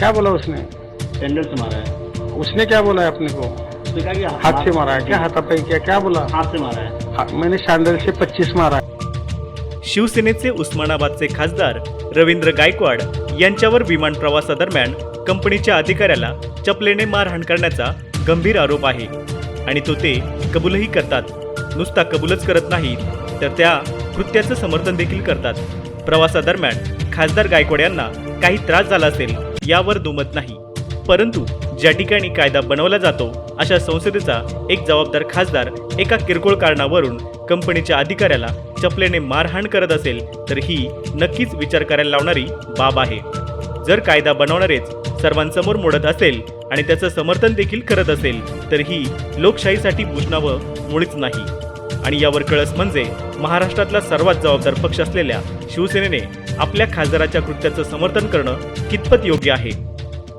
क्या बोला उसने? सैंडल से मारा है। उसने क्या बोला है अपने को? उसने कहा कि हाथ से मारा है क्या? हाथापाई किया? क्या बोला? हाथ से मारा है। हा- मैंने सैंडल से पच्चीस मारा है। शिवसेनेचे उस्मानाबादचे खासदार रवींद्र गायकवाड यांच्यावर विमान प्रवासादरम्यान कंपनीच्या अधिकाऱ्याला चपलेने मारहाण करण्याचा गंभीर आरोप आहे. आणि तो ते कबूलही करतात. नुसता कबूलच करत नाहीत तर त्या कृत्याचं समर्थन देखील करतात. प्रवासादरम्यान खासदार गायकवाड यांना काही त्रास झाला असेल यावर दुमत नाही. परंतु ज्या ठिकाणी कायदा बनवला जातो अशा संसदेचा एक जबाबदार खासदार एका किरकोळ कारणावरून कंपनीच्या अधिकाऱ्याला चपलेने मारहाण करत असेल तर ही नक्कीच विचार करायला लावणारी बाब आहे. जर कायदा बनवणारेच सर्वांसमोर मोडत असेल आणि त्याचं समर्थन देखील करत असेल तर ही लोकशाहीसाठी बुजणावं मुळीच नाही. आणि यावर कळस म्हणजे महाराष्ट्रातला सर्वात जबाबदार पक्ष असलेल्या शिवसेनेने आपल्या खासदाराच्या कृत्याचं समर्थन करणं कितपत योग्य आहे?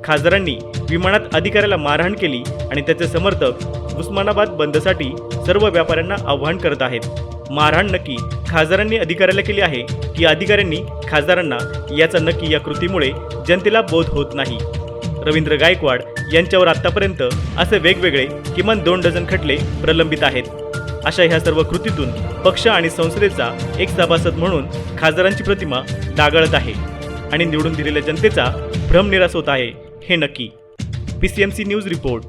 खासदारांनी विमानात अधिकाऱ्याला मारहाण केली आणि त्याचे समर्थक उस्मानाबाद बंदसाठी सर्व व्यापाऱ्यांना आव्हान करत आहेत. मारहाण नक्की खासदारांनी अधिकाऱ्याला केली आहे की अधिकाऱ्यांनी खासदारांना याचा नक्की या कृतीमुळे जनतेला बोध होत नाही? रवींद्र गायकवाड यांच्यावर आतापर्यंत असे वेगवेगळे किमान दोन डझन खटले प्रलंबित आहेत. अशा ह्या सर्व कृतीतून पक्ष आणि संसदेचा एक सभासद म्हणून खासदारांची प्रतिमा डागाळत आहे आणि निवडून दिलेल्या जनतेचा भ्रम निराश होत आहे हे नक्की. P C M C news report.